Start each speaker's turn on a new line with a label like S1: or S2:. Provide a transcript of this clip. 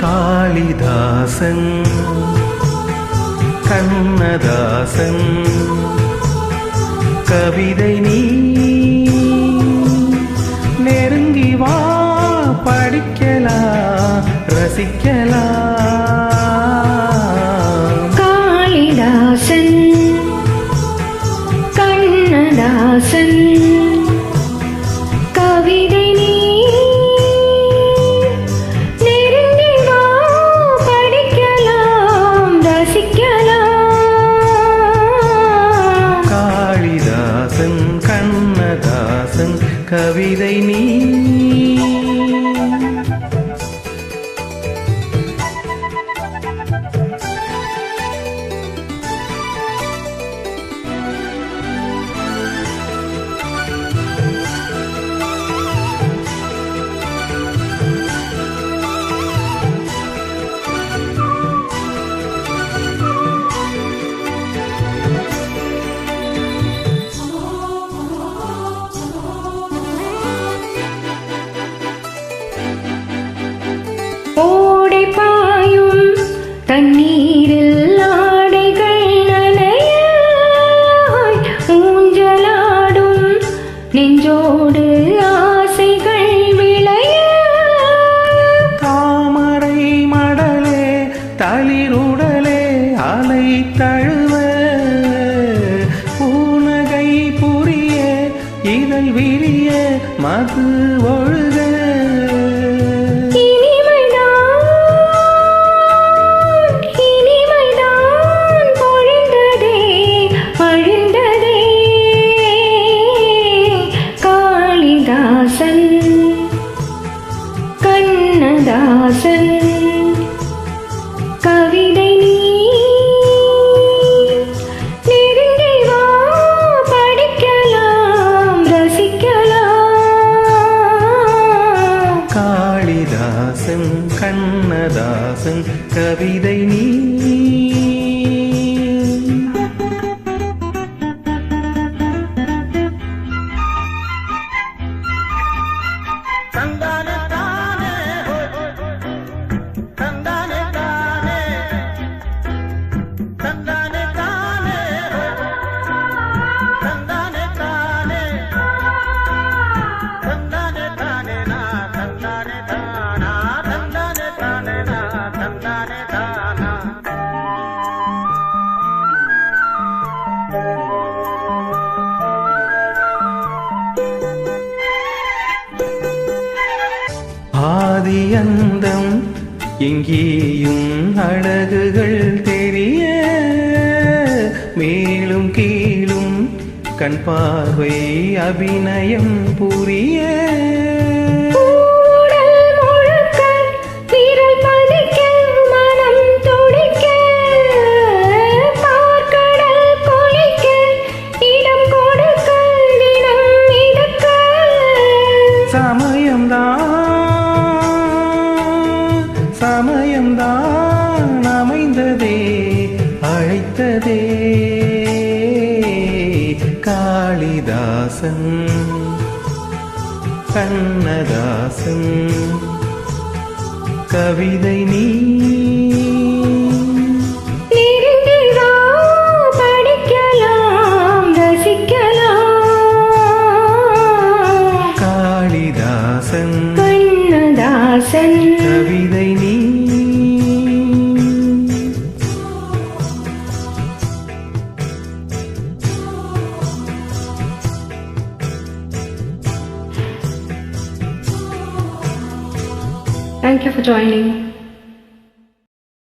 S1: കാളിദാസൻ கண்ணதாசன் கவிதை நீ நெருங்கி வா படிக்கலாம் ரசிக்கலாம்.
S2: கவிதை நீ தண்ணீரில் ஆடைகள் நனைய ஊஞ்சலாடும் நெஞ்சோடு ஆசைகள் விளைய.
S1: தாமரை மடலே தளிருடலே அலை தழுவ. பூனகை புரிய இதழ் விரிய மது
S2: ஒழு காளிதாசன் கண்ணதாசன் கவிதை நீ
S1: ஆதி அந்தம் எங்கேயும் அழகுகள் தெரிய மேலும் கீழும் கண் பார்வை அபிநயம் புரிய. காளிதாசன் கண்ணதாசன் கவிதை நீ.
S2: கண்ணதாசன்
S1: கவிதை
S2: Thank you for joining.